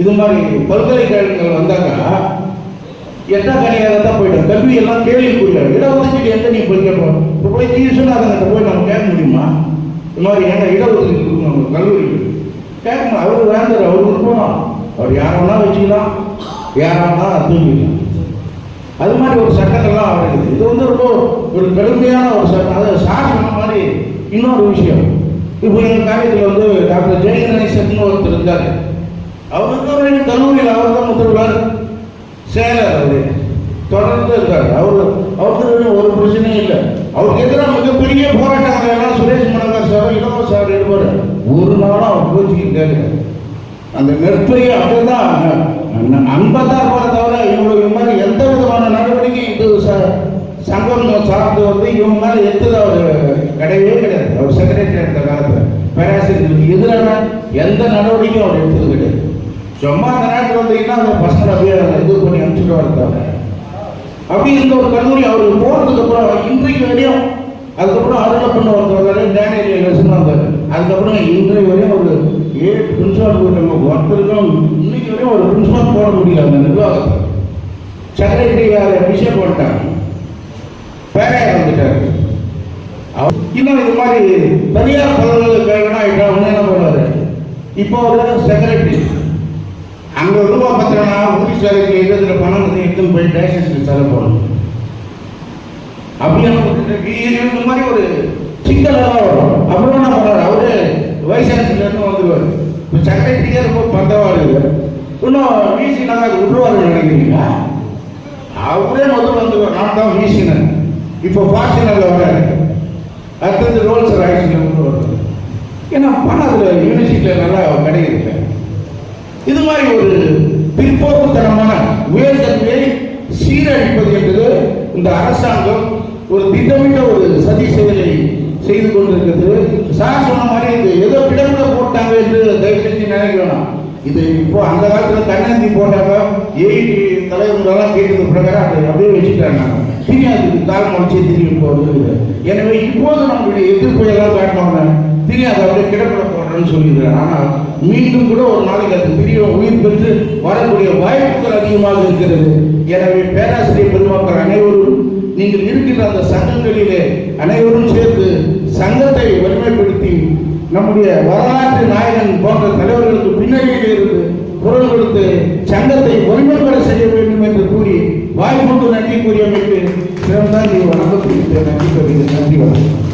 இது மாதிரி பல்கலைக்கழகங்கள் வந்தாக்கா எட்டாம் கனியாக தான் போயிட்டோம் கல்வி எல்லாம் கேள்விக்குரிய இடஒதுக்கீடு எங்க நீ போய் கேட்போம்? இப்போ போய் டியூஷன் அதை போய் நம்ம கேட்க முடியுமா? இது மாதிரி ஏன்னா இடஒதுக்கீடு கொடுக்கணும் கல்லூரிக்கு. கேட்கணும் அவர் வேண்டார் அவர் விருப்பம் அவர் யாரெல்லாம் வச்சுக்கலாம். யாரெல்லாம் தூங்கிக்கலாம் அது மாதிரி ஒரு சட்டங்கள்லாம் வருது. இது வந்து ரொம்ப ஒரு கடுமையான ஒரு சட்டம். அதாவது சார் மாதிரி இன்னொரு விஷயம். இப்போ எங்கள் காரியத்தில் வந்து டாக்டர் ஜெயகணேசன் ஒருத்தர் இருந்தார். அவர் வந்து கல்லூரியில் அவர் தான் முதல்வர் சேலர் அவர். தொடர்ந்து இருக்கார். அவர் அவருக்கு ஒரு பிரச்சனையும் இல்லை. அவருக்கு எதிராக மிகப்பெரிய போராட்டங்கள் எல்லாம் சுரேஷ் மனங்கார் சார் இளவ சார் எடுப்பார் ஒரு நாளும் அவர் கோச்சிக்கிட்டு கேட்குறாரு அந்த நெற்பையை அதுதான் அன்பை தான் போல தவிர இவங்களுக்கு இது மாதிரி எந்த விதமான நடவடிக்கை இது சார் சங்கம் சார்ந்து வந்து இவங்க மேலே எடுத்தது அவர் கிடையவே கிடையாது. அவர் செக்ரட்டரி இருந்த காலத்தில். பேராசிரியர்களுக்கு எதிரான எந்த நடவடிக்கையும் அவர் எடுத்தது கிடையாது. சும்மா அந்த நேரத்தில் வந்தீங்கன்னா அந்த பசங்களை அப்படியே இது பண்ணி அனுப்பிச்சுட்டு வரத்தாங்க அப்படி இருந்த ஒரு கல்லூரி அவருக்கு போனதுக்கு அப்புறம் இன்றைக்கு வரையும் அதுக்கப்புறம் அருளை பண்ண ஒருத்தர் டேனியல் வந்தார் அதுக்கப்புறம் இன்றைக்கு வரையும் ஒரு ஏழு பிரின்சிபால் போட்டாங்க ஒருத்தருக்கும் இன்னைக்கு வரையும் ஒரு பிரின்சிபால் போட முடியல அந்த நிர்வாகத்தை. செக்ரட்டரி வேற விஷயம் போட்டாங்க பேரையார் வந்துட்டாரு அவர் இன்னும் இது மாதிரி தனியார் பல்கலைக்கழகம் ஆகிட்டா என்ன பண்ணுவாரு? இப்போ ஒரு செக்ரட்டரி அங்க ரூபா பத்திரம்னா ஊட்டி சாலைக்கு பணம் வந்து எடுத்துன்னு போய் டேஷன்ஸ்க்கு செலவு போடணும். அப்படியே இந்த மாதிரி ஒரு சிக்கலெல்லாம் வரும். அப்புறம் என்ன பண்ணுறாரு அவரு வைஸ் சான்சலர்னு வந்துருவார். இப்போ செக்ரட்டரியே ரொம்ப பந்தவாள் இன்னும் வீசினா அது விட்டுருவாரு நினைக்கிறீங்களா அவரே முதல்ல வந்து நான் தான் வீசினேன் இப்போ ஃபார்ச்சுனரில் வராரு. அடுத்தது ரோல்ஸ் ராய்ஸில் கொண்டு வருது ஏன்னா பணம் அதில் யூனிவர்சிட்டியில் நல்லா கிடைக்கிறது இது மாதிரி ஒரு பிற்போக்குத்தனமான உயர்தன்மையை சீரழிப்பது என்பது இந்த அரசாங்கம் ஒரு திட்டமிட்ட ஒரு சதி செயலை செய்து கொண்டிருக்கிறது. சார் சொன்ன மாதிரி இது ஏதோ பிடமிட போட்டாங்க என்று தயவு செஞ்சு நினைக்க வேணாம். இது இப்போ அந்த காலத்துல கண்ணாந்தி போட்டாங்க ஏஐடி தலைவர்களெல்லாம் கேட்டது பிரகாரம் அதை அப்படியே வச்சுட்டாங்க. திரும்பி அதுக்கு கால் முடிச்சு திரும்பி போகிறது எனவே இப்போது நம்மளுடைய எதிர்ப்பை எல்லாம் காட்டினோம்னா திரும்பி அதை அப்படியே கிடப்பிட போடுறேன்னு சொல்லியிருக்கிறேன் ஆனால் மீண்டும் கூட ஒரு நாளைக்கு அது பெரிய உயிர் பெற்று வரக்கூடிய வாய்ப்புகள் அதிகமாக இருக்கிறது. எனவே பேராசிரியர் பெருமக்கள் அனைவரும் நீங்கள் இருக்கின்ற அந்த சங்கங்களிலே அனைவரும் சேர்ந்து சங்கத்தை வலிமைப்படுத்தி நம்முடைய வரலாற்று நாயகன் போன்ற தலைவர்களுக்கு பின்னணியில் இருந்து குரல் கொடுத்து சங்கத்தை வலிமைப்பட செய்ய வேண்டும் என்று கூறி வாய்ப்புக்கு நன்றி கூறியமைக்கு சிறந்த வணக்கம் நன்றி நன்றி வணக்கம்.